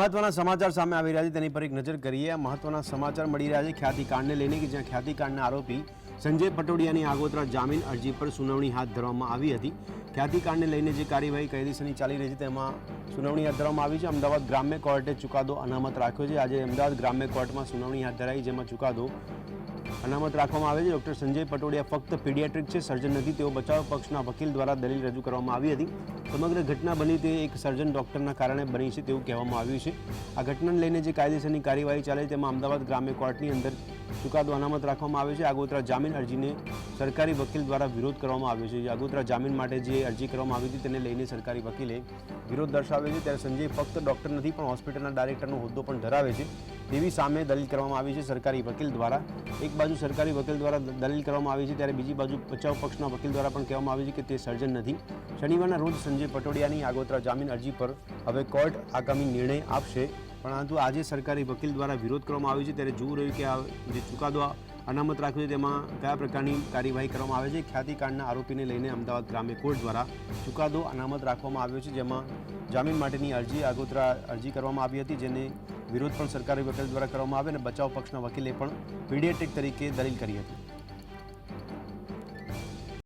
મહત્વના સમાચાર સામે આવી રહ્યા છે. તેની પર એક નજર કરીએ. મહત્વના સમાચાર મળી રહ્યા છે ખ્યાતિકાંડને લઈને કે જ્યાં ખ્યાતિકાંડના આરોપી સંજય પટોડિયાની આગોતરા જામીન અરજી પર સુનાવણી હાથ ધરવામાં આવી હતી. ખ્યાતિકાંડને લઈને જે કાર્યવાહી કાયદેસરની ચાલી રહી છે તેમાં સુનાવણી હાથ ધરવામાં આવી છે. અમદાવાદ ગ્રામ્ય કોર્ટે ચુકાદો અનામત રાખ્યો છે. આજે અમદાવાદ ગ્રામ્ય કોર્ટમાં સુનાવણી હાથ ધરાઈ, જેમાં ચુકાદો અનામત રાખવામાં આવે છે. ડૉક્ટર સંજય પટોડિયા ફક્ત પીડિયાટ્રિક છે, સર્જન નથી. તેઓ બચાવ પક્ષના વકીલ દ્વારા દલીલ રજૂ કરવામાં આવી હતી. સમગ્ર ઘટના બની તે એક સર્જન ડોક્ટરના કારણે બની છે તેવું કહેવામાં આવ્યું છે. આ ઘટનાને લઈને જે કાયદેસરની કાર્યવાહી ચાલે તેમાં અમદાવાદ ગ્રામ્ય કોર્ટની અંદર ચુકાદો અનામત રાખવામાં આવ્યો છે. આગોતરા જામીન અરજીને સરકારી વકીલ દ્વારા વિરોધ કરવામાં આવ્યો છે. આગોતરા જામીન માટે જે અરજી કરવામાં આવી હતી તેને લઈને સરકારી વકીલે વિરોધ દર્શાવ્યો છે. ત્યારે સંજય ફક્ત ડૉક્ટર નથી, પણ હોસ્પિટલના ડાયરેક્ટરનો હોદ્દો પણ ધરાવે છે. તેવી સામે દલીલ કરવામાં આવી છે. સરકારી વકીલ દ્વારા એક બાજુ સરકારી વકીલ દ્વારા દલીલ કરવામાં આવી છે. ત્યારે બીજી બાજુ બચાવ પક્ષના વકીલ દ્વારા પણ કહેવામાં આવ્યું છે કે તે સર્જન નથી. શનિવારના રોજ સંજય પટોડિયાની આગોતરા જામીન અરજી પર હવે કોર્ટ આગામી નિર્ણય આપશે. પરંતુ આજે સરકારી વકીલ દ્વારા વિરોધ કરવામાં આવ્યો છે. ત્યારે જોવું રહ્યું કે આ જે ચુકાદો અનામત રાખ્યો છે, તેમાં કયા પ્રકારની કાર્યવાહી કરવામાં આવે છે? ખ્યાતિકાંડના આરોપીને લઈને અમદાવાદ ગ્રામ્ય કોર્ટ દ્વારા ચુકાદો અનામત રાખવામાં આવ્યો છે, જેમાં જામીન માટેની અરજી આગોતરા અરજી કરવામાં આવી હતી, જેને વિરોધ પણ સરકારી વકીલ દ્વારા કરવામાં આવ્યો અને બચાવ પક્ષના વકીલે પણ પીડિયાટ્રિક તરીકે દલીલ કરી હતી.